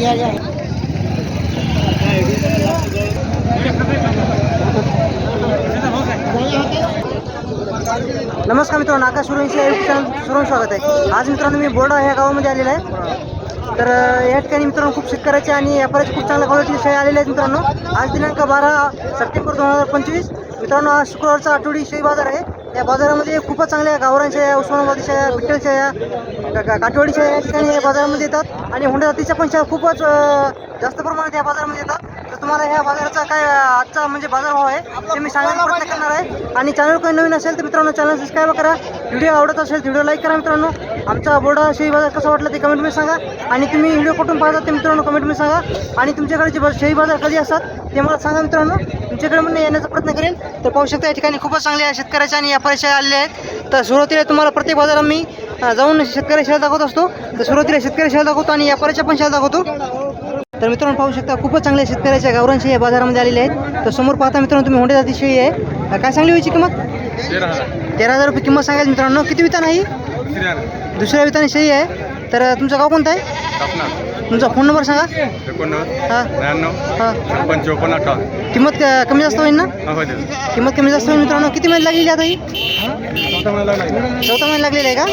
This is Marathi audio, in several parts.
नमस्कार मित्रांनो आकाश सुरवंशी या स्वागत आहे. आज मित्रांनो मी बोर्डा ह्या गावामध्ये आलेला आहे. तर या ठिकाणी मित्रांनो खूप शेतकऱ्याचे आणि व्यापाऱ्याचे खूप चांगल्या क्वालिटी शेळ्या आलेल्या आहेत मित्रांनो. आज दिनांक बारा सप्टेंबर दोन हजार पंचवीस. मित्रांनो आज शुक्रवारचा आठवडी शेळी बाजार आहे. या बाजारामध्ये खूपच चांगल्या गावरान शेळ्या उस्मानाबादी शेळ्या विठ्ठल शेळ्या का- का- काठवाडी शेळ्या या ठिकाणी या बाजारामध्ये येतात. आणि होंडा जातीच्या पण खूपच जास्त प्रमाणात या बाजारामध्ये येतात. तर तुम्हाला ह्या बाजाराचा काय आजचा म्हणजे बाजारभाव आहे ते मी सांगायचा प्रयत्न करणार आहे. आणि चॅनल काही नवीन असेल तर मित्रांनो चॅनल सबस्क्राईब करा. व्हिडिओ आवडत असेल व्हिडिओ लाईक करा मित्रांनो. आमचा बोर्डा शेळी बाजार कसा वाटला ते कमेंटमध्ये सांगा. आणि तुम्ही व्हिडिओ कुठून पाहता ते मित्रांनो कमेंटमध्ये सांगा. आणि तुमच्याकडे जे शेळी बाजार कधी असतात ते मला सांगा मित्रांनो. तुमच्याकडे म्हणून येण्याचा प्रयत्न करेन. तर पाहू शकता या ठिकाणी खूपच चांगल्या शेतकऱ्याच्या आणि व्यापाऱ्याच्या आलेल्या आहेत. तर सुरुवातीला तुम्हाला प्रत्येक बाजारात मी जाऊन शेतकरी शेळ्या दाखवत असतो. तर सुरुवातीला शेतकरी शेळ्या दाखवतो आणि व्यापाऱ्याच्या पण शेळ्या दाखवतो. तर मित्रांनो पाहू शकता खूपच चांगल्या शेतकऱ्याच्या गावरान शेळी या बाजारामध्ये आलेल्या आहेत. तर समोर पाहता मित्रांनो तुम्ही होंडे जाती शेळी आहे काय सांगली व्हायची किंमत? तेरा हजार रुपये किंमत सांगायची मित्रांनो. किती वितान आहे? दुसऱ्या विताने शेळी आहे. तर तुमचं गाव कोणतं आहे? तुमचा फोन नंबर सांगा. एकोणनव्वद हां. ब्याण्णव हां. छप्पन चौपन्न अठ्ठावन्न. किंमत कमी जास्त होईल ना? हा. किंमत कमी जास्त होईल मित्रांनो. किती महिने लागलेली आता ही? चौथा महिना लागलेला आहे का?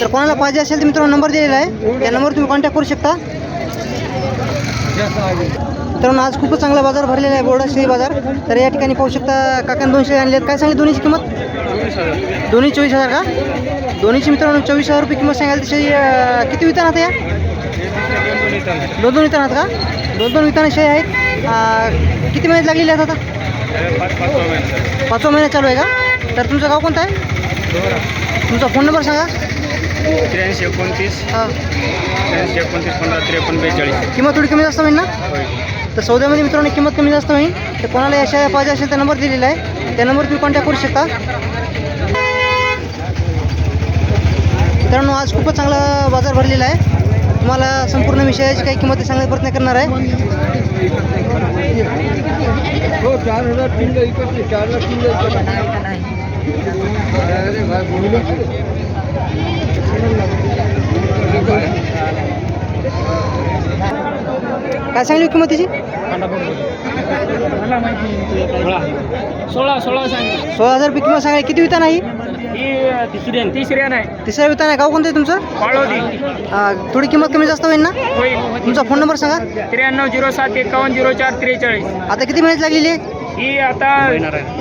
तर कोणाला पाहिजे असेल तर मित्रांनो नंबर दिलेला आहे. त्या नंबरवर तुम्ही कॉन्टॅक्ट करू शकता. मित्रांनो आज खूपच चांगला बाजार भरलेला आहे बोर्डा शेळी बाजार. तर या ठिकाणी पाहू शकता काकाने दोन शेळी आणले आहेत काय सांगली दोन्हीची किंमत. दोन्ही चोवीस हजार का? दोन्हीची मित्रांनो चोवीस हजार रुपये किंमत सांगायला तशी अं, किती वितान आता या? दोन दोन इथं आहे. दोन दोन वितान आहेत. का दोन दोन वितान शेळी आहेत किती महिन्यात लागलेले आहेत आता. पाचवा महिना चालू आहे का? तर तुमचं गाव कोणतं आहे. तुमचा फोन नंबर सांगा. त्र्याऐंशी एकोणतीस. हां. त्र्याऐंशी एकोणतीस पंधरा त्रेपन्न बेचाळीस. किंमत थोडी कमी जास्त होईल ना? तर सौद्यामध्ये मित्रांनो किंमत कमी जास्त होईल. तर कोणाला अशा पाहिजे असेल तर नंबर दिलेला आहे. त्या नंबर तुम्ही कॉन्टॅक्ट करू शकता. मित्रांनो आज खूपच चांगला बाजार भरलेला आहे. तुम्हाला संपूर्ण विषयाची काही किंमत सांगण्याचा प्रयत्न करणार आहे? हो चार हजार तीन चार लाख तीन काय सांगली किंमत तिची? सोळा सोळा सांग सोळा हजार रुपये किंमत सांगाय किती वितान आहे ही? तिसरी तिसऱ्या नाही तिसऱ्या आहे. गाव कोणतं आहे तुमचं? पाळोदी. अं, थोडी किंमत कमी जास्त होईल ना? होईल. तुमचा फोन नंबर सांगा. त्र्याण्णव झिरो सात एकावन्न झिरो चार त्रेचाळीस. आता किती महिन्यात लागलेली आहे? ही आता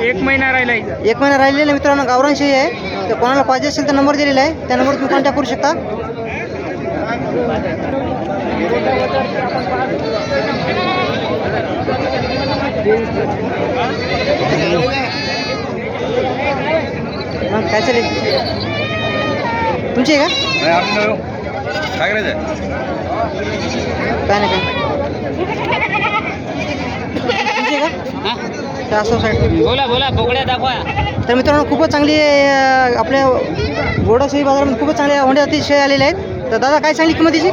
एक महिना राहिला. एक महिना राहिलेला मित्रांनो गावरान शेळी आहे. तर कोणाला पाहिजे असेल तर नंबर दिलेला आहे. त्या नंबर तुम्ही कॉन्टॅक्ट करू शकता. मग काय चालेल तुमची आहे का? काय करायचं काय नाही काय तुमची आहे का? त्या असो साईड बोला बोला बोकड्या दाखवा. तर मित्रांनो खूपच चांगली आपल्या गोडा शेळी बाजारामध्ये खूपच चांगल्या होंड्या जाती शेळी आलेल्या आहेत. तर दादा काय सांगली किंमतीची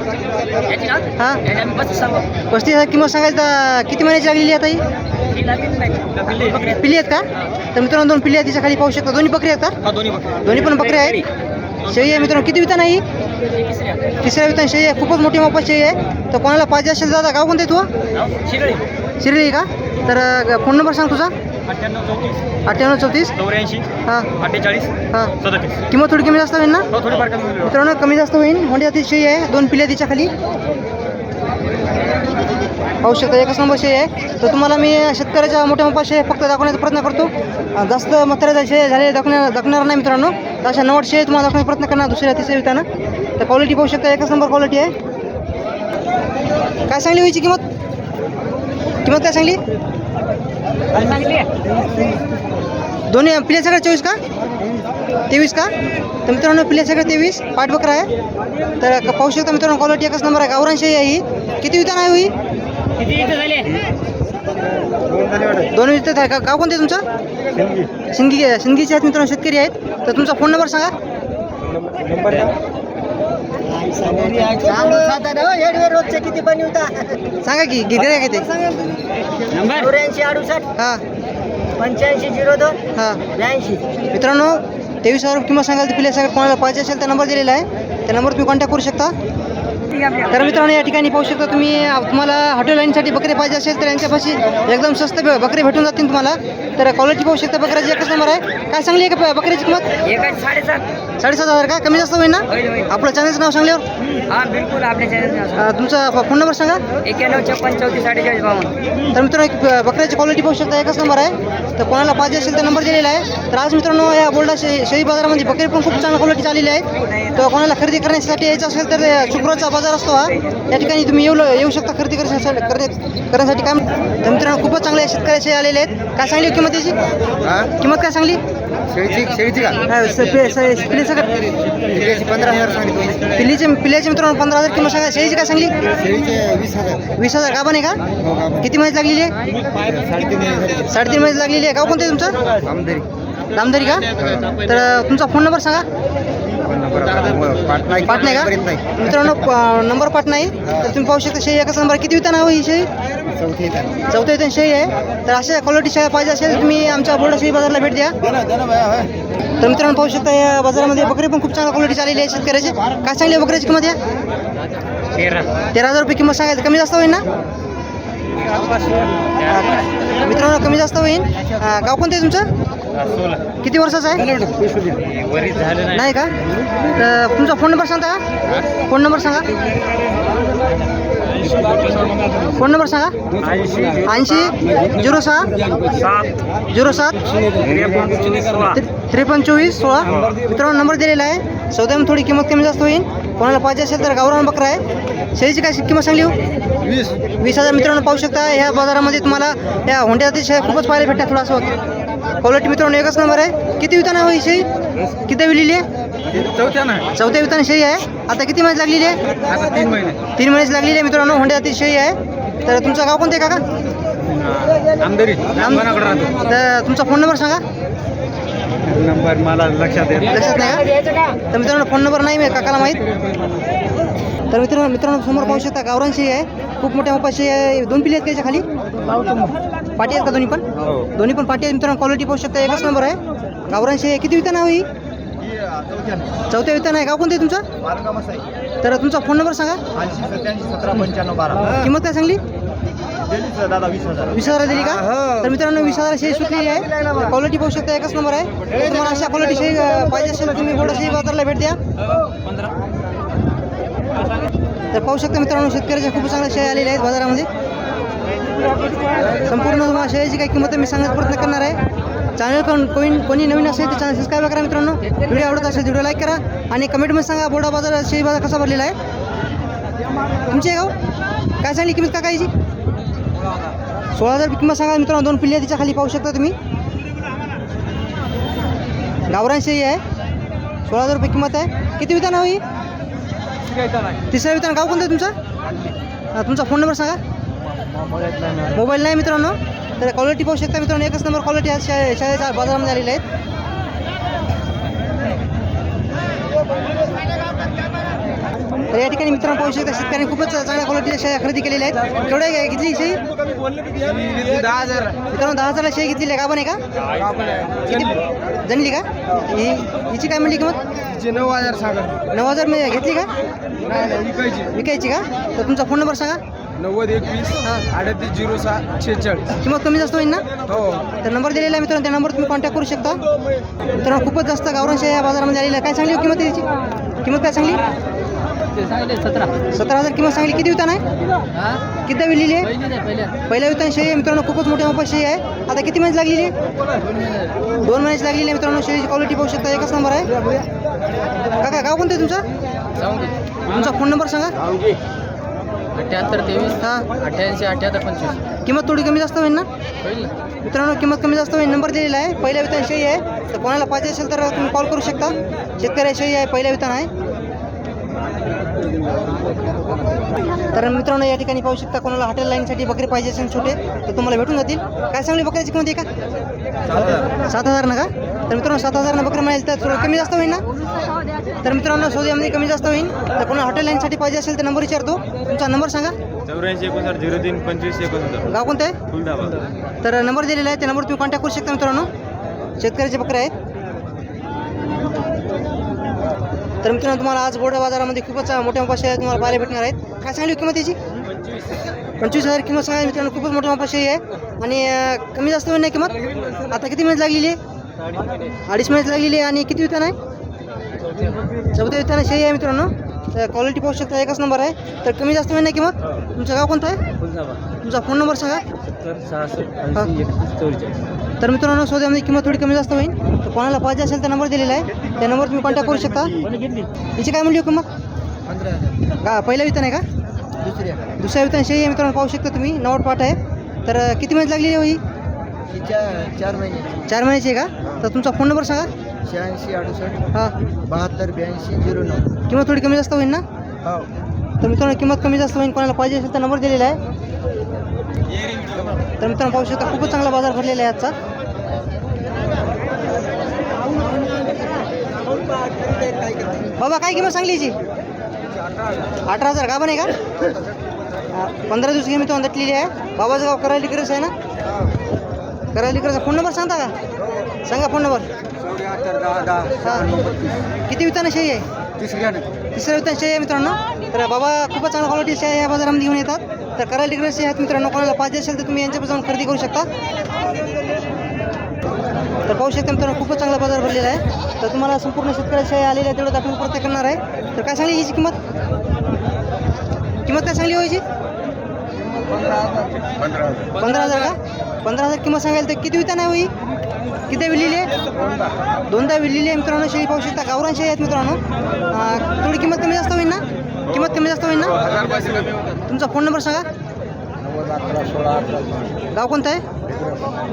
हां? पस्तीस हजार किंमत सांगायचं तर किती महिन्याची लागलेली आहे आता ही? पिल्ली आहेत का? तर मित्रांनो दोन पिल्ली आहेत तिच्या खाली पाहू शकता. दोन्ही बकरी आहेत का? दोन्ही दोन्ही पण बकरी आहेत. शेळी आहे मित्रांनो. किती वितान आहे? तिसऱ्या वितान शेळी आहे. खूपच मोठी मोफत शेळी आहे. तर कोणाला पाहिजे असेल दादा गाव कोणतं तू? शिर्डी का? तर फोन नंबर सांग तुझा. अठ्ठ्याण्णव चौतीस. अठ्ठ्याण्णव चौतीस. चौऱ्याऐंशी. हां. अठ्ठेचाळीस. हां. किंमत थोडी कमी जास्त होईल ना? हो. मित्रांनो कमी जास्त होईल. होंडी जाती शेळी आहे. दोन पिल्ल्या तिच्या खाली. पाहू शकता एकच नंबर शेळी आहे. तर तुम्हाला मी शेतकऱ्याच्या मोठ्या मोठ्या शेळी फक्त दाखवण्याचा प्रयत्न करतो. जास्त म्हाताऱ्याच्या शेळी झाले दाखवण्या दाखवणार नाही मित्रांनो. तर अशा नवट शेळी तुम्हाला दाखवण्याचा प्रयत्न करणार दुसऱ्या तिसऱ्या वितानं तर क्वालिटी पाहू शकता एकच नंबर क्वालिटी आहे. काय सांगली व्हायची किंमत? किंमत काय सांगली? दोन्ही पिल्या सगळ्या चोवीस का? तेवीस का? तर मित्रांनो पिल्या सगळं तेवीस. पाठबकरा आहे. तर पाहू शकता मित्रांनो क्वालिटी एकच नंबर आहे. गावरान आहे ही. किती वितान आहे ही? किती झाले? दोन विकत आहे का? गाव कोणते तुमचं? सिंगी सिंगीचे आहेत मित्रांनो शेतकरी आहेत. तर तुमचा फोन नंबर सांगा. सांगा की गिरे काय ते? नंबर? चौऱ्याऐंशी अडुसष्ट. हां. पंच्याऐंशी झिरो दोन. हां. ब्याऐंशी. मित्रांनो तेवीस हजार रुपये किंमत सांगाल तर पिल्या सगळं कोणाला पाहिजे असेल तर नंबर दिलेला आहे. त्या नंबर तुम्ही कॉन्टॅक्ट करू शकता. तर मित्रांनो या ठिकाणी पाहू शकता तुम्ही तुम्हाला हॉटेल लाईनसाठी बकरे पाहिजे असेल तर यांच्यापाशी एकदम स्वस्त बकरे भेटून जातील तुम्हाला. तर क्वालिटी पाहू शकता बकऱ्याची एकच नंबर आहे. काय सांगली आहे का बकऱ्याची किंमत? साडेसात. साडेसात हजार का? कमी जास्त होईल ना? आपलं चॅनलचं नाव सांगल्यावर? हा बिलकुल आपल्या चॅनल अ, तुमचा फोन नंबर सांगा. एक्याण्णव छप्पन चौतीस साडेचाळीस बावन्न. तर मित्रांनो बकऱ्याची क्वालिटी पाहू शकता एकच नंबर आहे. तर कोणाला पाहिजे असेल तर नंबर दिलेला आहे. तर आज मित्रांनो या बोल्डा शे शेळी बाजारामध्ये बकरी पण खूप चांगल्या क्वालिटी आलेली आहे. तर कोणाला खरेदी करण्यासाठी यायचं असेल तर शुक्रवारचा बाजार असतो हा. या ठिकाणी तुम्ही येऊ येऊ शकता खरेदी करण्यासाठी करण्यासाठी काय तर मित्रांनो खूपच चांगले शेतकऱ्याचे आलेले आहेत. काय सांगली किंमत याची? किंमत काय सांगली? का? का- पंधरा हजार सांगितलं पिल्लीचे पिल्ल्याचे मित्रांनो पंधरा हजार किंमत सांगा. शेळीची काय सांगली? वीस हजार. वीस हजार. आहे का? का किती महिन्यात लागलेली आहे? साडेतीन महिन्यात लागलेली आहे. गाव कोणतं तुमचं? दामदारी का? तर तुमचा फोन नंबर सांगा. पाटणा पाट नाही का? मित्रांनो प- नंबर पाट नाही तर तुम्ही पाहू शकता शेळी एकच नंबर. किती विताना ही शेळी चौथी येतात चौथ्या वितान शेळी आहे. तर अशा क्वालिटी शेळ्या पाहिजे असेल तुम्ही आमच्या बोर्डा शेळी बाजारला भेट द्या. तर मित्रांनो पाहू शकता या बाजारामध्ये बकरी पण खूप चांगल्या क्वालिटी आलेली आहे शेतकऱ्याची. काय सांगली आहे बकऱ्याची किंमत आहे तेरा. तेरा हजार रुपये किंमत सांगायचं. कमी जास्त होईल ना? मित्रांनो कमी जास्त होईल. अ, गाव कोणतं आहे तुमचं? किती वर्षाचं आहे? वरीच झालं नाही. का? तर तुमचा फोन नंबर सांगता का? फोन नंबर सांगा. फोन नंबर सांगा. ऐंशी झिरो सहा सात झिरो सात त्रेपन्न चोवीस सोळा. मित्रांनो नंबर दिलेला आहे. सौद्यामध्ये थोडी किंमत कमी जास्त होईल. कोणाला पाहिजे असेल तर गावरान बकरा आहे. शेळीची काय किंमत सांगली हो? वीस. वीस हजार मित्रांनो पाहू शकता. ह्या बाजारामध्ये तुम्हाला या होंड्यातील खूपच पाहायला भेटतात थोडं असं होतं. क्वालिटी मित्रांनो एकच नंबर आहे. किती विताना होई शेळी? किती विलेली आहे? चौथ्या ना चौथ्या विताना शेळी आहे. आता किती महिन्यात लागलेली आहे? आता तीन महिने. तीन महिन्याची लागलेली आहे मित्रांनो होंड्यातील शेळी आहे. तर तुमचं गाव कोणतं आहे काका? आमदारी. तर तुमचा फोन नंबर सांगा. नंबर मला लक्षात येत लक्षात नाही का तर मित्रांनो फोन नंबर नाही मी काकाला माहीत. तर मित्रांनो मित्रांनो समोर पाहू शकता गावरान शेळी आहे. खूप मोठ्या मोपाशी आहे. दोन पिल्ले आहेत त्याच्याखाली? पाटी आहेत का दोन्ही पण? दोन्ही पण पाटी आहेत. मित्रांनो क्वालिटी पाहू शकता. एकच नंबर आहे. आहे किती वितान आहे ही? चौथ्या वितान आहे. गाव कोणतं तुमचं? तर तुमचा फोन नंबर सांगा. किंमत काय सांगली? दादा वीस हजार दिली का? तर मित्रांनो वीस हजार शेळी सुटलेली आहे. क्वालिटी पाहू शकता. एकच नंबर आहे. तुम्हाला अशा क्वालिटी अं, पाहिजे असेल तुम्ही थोडं शेळी बाजारला भेट द्या. तर पाहू शकता मित्रांनो शेतकऱ्याच्या खूप चांगल्या शेळ्या आलेल्या आहेत बाजारामध्ये. संपूर्ण तुम्हाला शेळीची काही किंमत मी सांगण्याचा प्रयत्न करणार आहे. चॅनल पण कोणी कोणी नवीन असेल तर चॅनल सबस्क्राईब करा मित्रांनो. व्हिडिओ आवडत असेल व्हिडिओ लाईक करा आणि कमेंटमध्ये सांगा बोर्डा बाजार शेळी बाजार कसा भरलेला आहे. तुमचे गाव? काय सांगली किंमत का कायची सोळा हजार किंमत सांगा मित्रांनो दोन पिल्ल्या तिच्या खाली पाहू शकता तुम्ही. गावरान शेळी आहे. सोळा हजार रुपये किंमत आहे. किती विधान हवी तिसरं विधान गाव कोणतं आहे तुमचं? तुमचा फोन नंबर सांगा. मोबाईल नाही मित्रांनो. तर क्वालिटी पाहू शकता मित्रांनो एकच नंबर क्वालिटी आज शा- शाळेच्या बाजारामध्ये आलेल्या आहेत. तर या ठिकाणी मित्रांनो पाहू शकता शेतकऱ्यांनी खूपच चांगल्या क्वालिटीच्या शेळ्या खरेदी केलेल्या आहेत. केवढ्या घेतली शेळी? दहा हजार मित्रांनो दहा हजारला शेळी घेतलेली आहे. का पण आहे का? किती जणली का? ही हिची काय म्हणली किंमत? नऊ हजार सांगा. नऊ हजार घेतली का? विकायची. विकायची का? तर तुमचा फोन नंबर सांगा. नव्वद एकवीस अडतीस झिरो सहा शेहेचाळीस. किंमत कमी जास्त होईल ना? हो. तर नंबर दिलेला आहे मित्रांनो त्या नंबर तुम्ही कॉन्टॅक्ट करू शकता. मित्रांनो खूपच जास्त गावरान शेळ्या या बाजारामध्ये आलेल्या आहे. काय सांगली हो किंमत याची किंमत काय सांगली? सतरा सतरा हजार किंमत सांगली. किती वितान आहे? किती विलेली आहे? पहिल्या वितान शेळी आहे मित्रांनो खूपच मोठ्या मोठा शेळी आहे. आता किती महिन्याची लागलेली आहे? दोन महिन्याची लागलेली आहे मित्रांनो शेळीची क्वालिटी पाहू शकता. एकच नंबर आहे. काका गाव कोणतं आहे तुमचं? तुमचा फोन नंबर सांगा. अठ्याहत्तर तेवीस हां. अठ्याऐंशी अठ्याहत्तर पंचवीस. किंमत थोडी कमी जास्त होईल ना? होईल ना. मित्रांनो किंमत कमी जास्त होईल. नंबर दिलेला आहे. पहिल्या वितान शेळी आहे. तर कोणाला पाहिजे असेल तर तुम्ही कॉल करू शकता. शेतकऱ्या शेळी आहे. पहिल्या वितान आहे. तर मित्रांनो या ठिकाणी पाहू शकता कोणाला हॉटेल लाईनसाठी बकरी पाहिजे असेल छोटे तर तुम्हाला भेटून जातील. काय सांगली बकऱ्याची किंमत आहे का? सात हजार. ना का? तर मित्रांनो सात हजार बकरी मिळेल तर थोडं कमी जास्त होईल ना? तर मित्रांनो सौद्यामध्ये कमी जास्त होईल तर कोणाला हॉटेल लाईनसाठी पाहिजे असेल तर नंबर विचारतो. तुमचा नंबर सांगा. चौऱ्याऐंशी एकोणसाठ झिरो तीन पंचवीस एकोणसत्तर. गाव कोणतं आहे? तर नंबर दिलेला आहे त्या नंबर तुम्ही कॉन्टॅक्ट करू शकता मित्रांनो. शेतकऱ्याचे बकरे आहेत. तर मित्रांनो तुम्हाला आज बोर्डा बाजारामध्ये खूपच मोठ्या शेळ्या तुम्हाला पाहायला भेटणार आहेत. काय सांगली किंमत याची? पंचवीस हजार किंमत सांगा. मित्रांनो खूपच मोठ्या शेळी आहे. आणि कमी जास्त होईल नाही किंमत? आता किती मिनिट लागलेली आहे? अडीच मिनिट लागलेली आहे. आणि किती वितान आहे? चौथ्या विताना शेळी आहे मित्रांनो. क्वालिटी पाहू शकता एकच नंबर आहे. तर कमी जास्त होईल नाही किंमत. तुमचं गाव कोणतं आहे? तुमचा फोन नंबर सांगा. तर मित्रांनो सौद्यामध्ये किंमत थोडी कमी जास्त होईल. तर कोणाला पाहिजे असेल तर नंबर दिलेला आहे. त्या नंबर तुम्ही कॉन्टॅक्ट करू शकता. याची काय म्हणली हो किंमत का पहिला वितान आहे का? दुसऱ्या दुसऱ्या वितान शेळी आहे मित्रांनो पाहू शकता तुम्ही. नवट पाठ आहे. तर किती महिन्यात लागलेली आहे हो ही ही? चार चार महिने. चार महिन्याची आहे का? तर तुमचा फोन नंबर सांगा. शहाऐंशी अडुसष्ट हां. बहात्तर ब्याऐंशी झिरो नऊ. किंमत थोडी कमी जास्त होईल ना? हो. तर मित्रांनो किंमत कमी जास्त होईल कोणाला पाहिजे असेल तर नंबर दिलेला आहे. तर मित्रांनो पाहू शकता खूपच चांगला बाजार भरलेला आहे आजचा. बाबा काय किंमत सांगली याची? अठरा हजार. का आहे का? पंधरा दिवस गेमी तो अंदटलेली आहे. बाबाचं गाव करायला गरज आहे ना? करायला गरज फोन नंबर सांगता का? सांगा फोन नंबर. हां. किती विताना शेळी आहे? तिसऱ्या वित्तान शेळी आहे मित्रांनो. तर बाबा खूपच चांगल्या क्वालिटी शेळ्या या बाजारामध्ये घेऊन येतात. तर करायला डिग्रेस आहेत मित्रांनो. कोणाला पाहिजे असेल तर तुम्ही यांच्यापासून जाऊन खरेदी करू शकता. तर पाहू शकता मित्रांनो खूपच चांगला बाजार भरलेला आहे. तर तुम्हाला संपूर्ण शेतकऱ्या शेळ्या आलेल्या तेवढं दाखवून प्रत्येक करणार आहे. तर काय सांगली याची किंमत? किंमत काय सांगली हो याची पंधरा हजार. का? पंधरा हजार किंमत सांगायला तर किती वितान आहे हो ही किती विलेली? आहे दोनदा विलेली आहे मित्रांनो शेळी पाहू शकता. गावरान शेळी आहेत मित्रांनो. अं, थोडी किंमत कमी जास्त होईल ना? किंमत कमी जास्त होईल ना? होतात तुमचा फोन नंबर सांगा. गाव कोणतं आहे?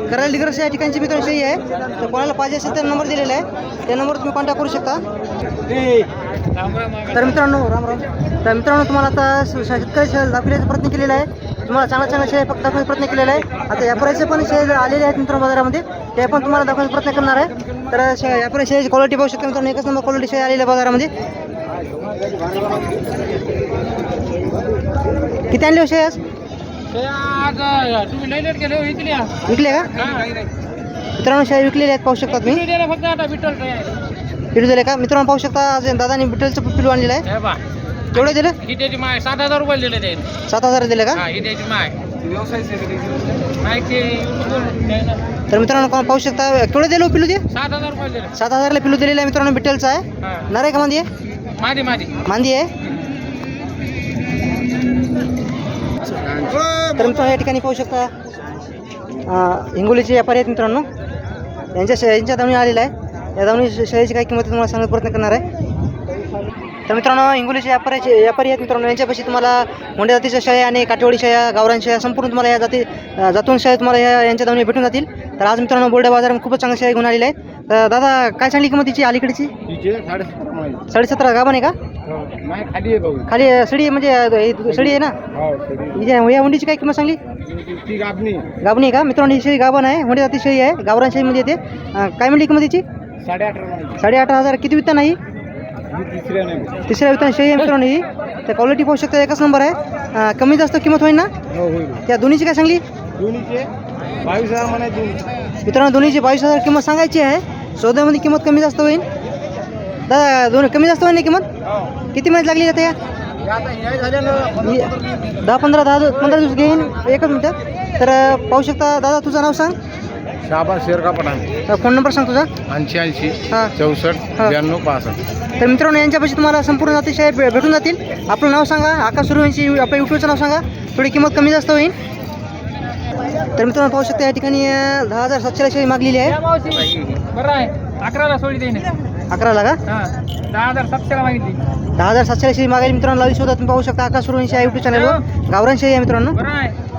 करायला डिग्रस या ठिकाणची मित्रांनो शेळी आहे. तर कोणाला पाहिजे असेल तर नंबर दिलेला आहे. त्या नंबरवर तुम्ही कॉन्टॅक्ट करू शकता. तर मित्रांनो राम राम. तर मित्रांनो तुम्हाला आता शेतकरी शहर दाखवण्याचा प्रयत्न केलेला आहे. तुम्हाला चांगला चांगला शेअर फक्त दाखवण्याचा प्रयत्न केलेला आहे. आता व्यापाऱ्याचे पण शेअर आलेले आहेत मित्रांनो बाजारामध्ये ते पण तुम्हाला दाखवण्याचा प्रयत्न करणार आहे. तर शे- शेअरची क्वालिटी पाहू शकता मित्रांनो एकच नंबर क्वालिटी शेअर आलेल्या आहे बाजारामध्ये. किती आणले हो विकले का? मित्रांनो शेअर विकलेल्या आहेत पाहू शकता तुम्ही. फक्त पिलू दिले का? मित्रांनो पाहू शकता आज दादानी बिटलचं पिलू आणलेलं आहे. बा केवढं दिलं? माय सात हजार रुपये दिले ते. सात हजार दिले का? हा माय. माहिती तर मित्रांनो कोण पाहू शकता केवढं दिलं हो पिलू ते? सात हजार रुपये दिले. सात हजारला पिलू दिलेलं आहे मित्रांनो बिटलचं आहे. हा. नर आहे का मांदी? आहे माझी माझी मांदी आहे. तर मित्रांनो या ठिकाणी पाहू शकता अं, हिंगोलीचे व्यापारी आहेत मित्रांनो. यांच्या शे यांच्या दावणी आलेला आहे. या दावणी शेळीची काय किंमत तुम्हाला सांगण्याचा प्रयत्न करणार आहे? तर मित्रांनो हिंगोलीचे व्यापाऱ्याचे व्यापारी आहेत मित्रांनो यांच्यापाशी तुम्हाला मोठ्या जातीच्या शेळ्या आणि काटेवाडी शेळ्या गावरान शेळ्या संपूर्ण तुम्हाला या जाती जातून शेळ्या तुम्हाला या यांच्या दावणी भेटून जातील. तर आज मित्रांनो बोर्डा बाजारामध्ये खूपच चांगल्या शेळ्या घेऊन आलेल्या आहेत तर दादा काय सांगली किंमत तिची अलीकडची? साडेसतरा गाभण आहे का? नाही खाली सडी म्हणजे हे सडी आहे ना? हो या हुंडीची काय किंमत सांगली? गाभणी आहे का? मित्रांनो ही शेळी गाभण आहे हुंडी जाती शेळी आहे गावरान शेळीमध्ये येते. काय म्हणली किंमत तिची? साडे अठरा महिने साडे अठरा हजार. किती वित्ता नाही ही? तिसऱ्या नाही तिसऱ्या वित्तान मित्रांनो ही? तर क्वालिटी पाहू शकता एकच नंबर आहे. कमी जास्त किंमत होईल ना? हो होईल. त्या दोन्हीची काय सांगली? दोन्हीचे बावीस हजार म्हणायचे मित्रांनो दोन्हीची बावीस हजार किंमत सांगायची आहे. सौद्यामध्ये किंमत कमी जास्त होईल. दादा दोन कमी जास्त होईल ना किंमत? किती महिन्यात लागली जाते या? आता हे ना ही- दहा पंधरा दहा पंधरा दिवस घेईन. एकच मिनटं. तर पाहू शकता दादा तुझं नाव सांग. शाबाज शेरका पठाण. फोन नंबर सांग तुझा. ऐंशी ऐंशी हां. चौसष्ट हा. ब्याण्णव पासष्ट. तर मित्रांनो यांच्यापाशी तुम्हाला संपूर्ण अतिशय भे- भेटून जातील. आपलं नाव सांगा आकाश सूर्यवंशी आपल्या युट्यूबचं नाव सांगा. थोडी किंमत कमी जास्त होईल. तर मित्रांनो पाहू शकता या ठिकाणी अं, दहा हजार सातशे शेळी मागलेली आहे. बरं आहे. अकराला सोडी देईन. अकराला का? हा. दहा हजार सातशेला मागितली. दहा हजार सातशे शेळी मागायला मित्रांनो लावली शोधा. तुम्ही पाहू शकता आकाश सूर्यवंशी या युट्यूब चॅनलवर गावरान शेळी आहे मित्रांनो. बरं आहे.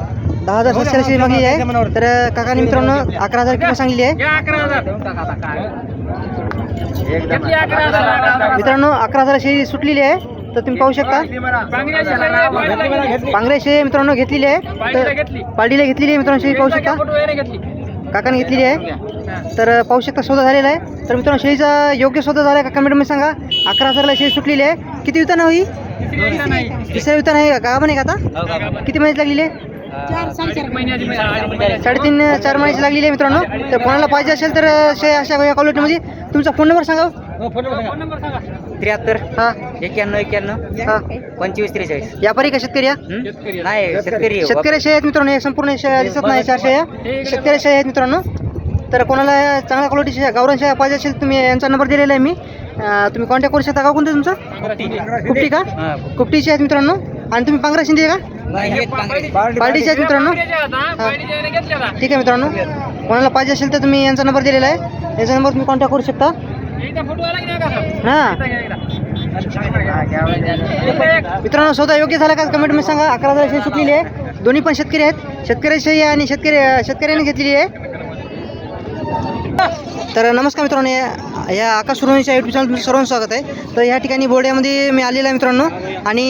दहा हजार सातशे शेळी मागलेली आहे. तर काकाने मित्रांनो अकरा हजार किंमत सांगलेली आहे. मित्रांनो अकरा हजार? शेळी सुटलेली आहे. तर तुम्ही पाहू शकता. शेळी मित्रांनो घेतलेली आहे. तर पालडीला घेतलेली आहे मित्रांनो शेळी पाहू शकता. काकाने घेतलेली आहे. तर पाहू शकता सौदा झालेला आहे. तर मित्रांनो शेळीचा योग्य सौदा झाला आहे. का कमेंटमध्ये सांगा. अकरा हजारला शेळी सुटलेली आहे. किती वितान होई तिसऱ्या वितान आहे. नाही का? आता? किती महिन्यात लागलेली आहे. साडेतीन चार महिन्याची लागलेली आहे मित्रांनो. तर कोणाला पाहिजे असेल तर अशा या क्वालिटीमध्ये तुमचा फोन नंबर सांगा फोन नंबर सांगा. त्र्याहत्तर हा. एक्क्याण्णव एक्क्याण्णव हा. पंचवीस त्रेचाळीस. व्यापारी का शेतकरी या? शेतकरी नाही शेतकरी शेळ्या आहेत मित्रांनो हे संपूर्ण दिसत नाही चार शेळ्या शेतकरी शेळ्या आहेत मित्रांनो. तर कोणाला चांगल्या क्वालिटी शेळ्या गावरान शेळ्या पाहिजे असेल तुम्ही यांचा नंबर दिलेला आहे मी. तुम्ही कॉन्टॅक्ट करू शकता का कोणतं तुमचं? कुपटी. का? हा. कुपटीचे आहेत मित्रांनो. आणि तुम्ही पांगरा शिंदे का. पार्टीचे आहेत मित्रांनो. घेतलेला ठीक आहे मित्रांनो. कोणाला पाहिजे असेल तर तुम्ही यांचा नंबर दिलेला आहे. याचा नंबर तुम्ही कॉन्टॅक्ट करू शकता. फोटो आला की नाही का? हां. मित्रांनो सौदा योग्य झाला का? कमेंटमध्ये सांगा. अकरा हजार सुटलेली आहे. दोन्ही पण शेतकरी आहेत. आहे आणि शेतकरी शेतकऱ्यांनी घेतलेली आहे. तर नमस्कार मित्रांनो या- या आकाश सुरवणीच्या युट्यूब चॅनल तुमचं सर्वांचं स्वागत आहे. तर या ठिकाणी बोर्ड्यामध्ये मी आलेला आहे मित्रांनो आणि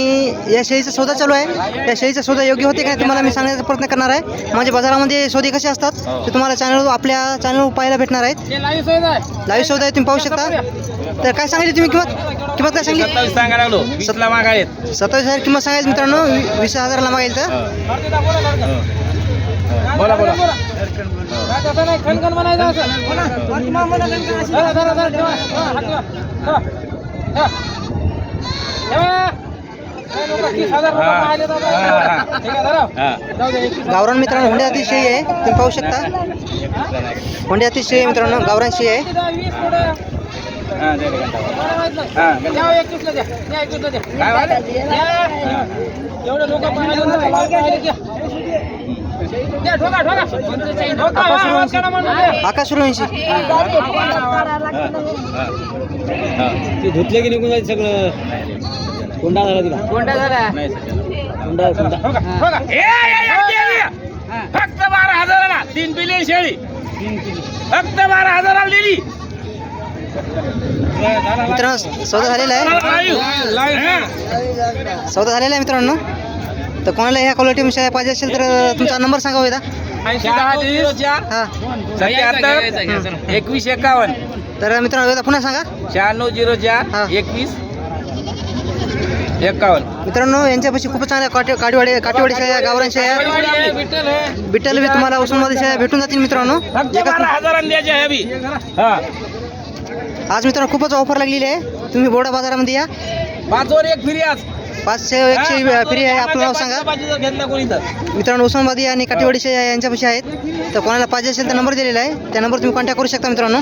या शेळीचा सौदा चालू आहे. या शेळीचा सौदा योग्य होते का तुम्हाला मी सांगण्याचा प्रयत्न करणार आहे. म्हणजे बाजारामध्ये सौदे कसे असतात ते तुम्हाला चॅनल आपल्या चॅनलवर पाहायला भेटणार आहेत. हे लाईव्ह सौदा आहे. तुम्ही पाहू शकता. तर काय सांगितली तुम्ही? किंमत किंमत काय सांगली सांगा लागलो. वीसला मागायत सत्तावीस हजार किंमत सांगायची मित्रांनो. वीस हजारला मागेल तर? बोला बोला. तसं नाही खणखण म्हणायचं गावरान मित्रांनो हुंडे हाती शेळी आहे. तुम्ही पाहू शकता. हुंडे हाती शेळी आहे मित्रांनो गावरान शेळी आहे. एवढे लोक पाहिले आकाश सुरवंशी ते धुतले की निघून जायचं सगळं. कोंडा झाला तिला. झाला. कोंडा ठोका. फक्त बारा हजाराला तीन पिले शेळी. फक्त बारा हजाराला दिली मित्रांनो सौदा झालेला आहे. सौदा झालेला आहे मित्रांनो. तर कोणाला ह्या क्वालिटी शेळ्या पाहिजे असेल तर तुमचा नंबर सांगा एकदा. ऐंशी दहा तीस. हां. सत्याहत्तर एकवीस एकावन्न. तर मित्रांनो एकदा पुन्हा सांगा. शहाण्णव झिरो हा. चार एकवीस एकावन्न. मित्रांनो यांच्यापाशी खूप चांगल्या काटे काटेवाडी काटेवाडी शेळ्या गावरान विठ्ठल. बिट्टल बी तुम्हाला उस्मानाबादी शेळ्या भेटून जातील मित्रांनो. एकाच बी हा. आज मित्रांनो खूपच ऑफर लागलेली आहे. तुम्ही बोडा बाजारामध्ये या. पाचवर एक फ्री आज पाचशे एकशे फ्री आहे. आपलं नाव सांगा. मित्रांनो उस्मानाबादी आणि शेळ्या यांच्यापाशी आहेत. तर कोणाला पाहिजे असेल तर नंबर दिलेला आहे. त्या नंबर तुम्ही कॉन्टॅक्ट करू शकता मित्रांनो.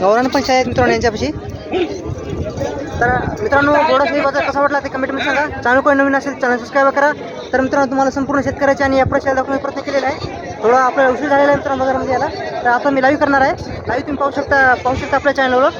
गौरान पण आहेत मित्रांनो यांच्यापाशी. तर मित्रांनो बोडाश्री बाजार कसा वाटला ते कमेंटमध्ये सांगा. चॅनल कोणी नवीन असेल चॅनल सबस्क्राईब करा. तर मित्रांनो तुम्हाला संपूर्ण शेतकऱ्याचे आणि या शेळ्या दाखवण्याचा प्रयत्न केलेला आहे थोडा आपल्याला उशीर झालेला आहे मित्रांनो बाजारामध्ये यायला. तर आता मी लाईव्ह करणार आहे. लाईव्ह तुम्ही पाहू शकता पाहू शकता आपल्या चॅनलवर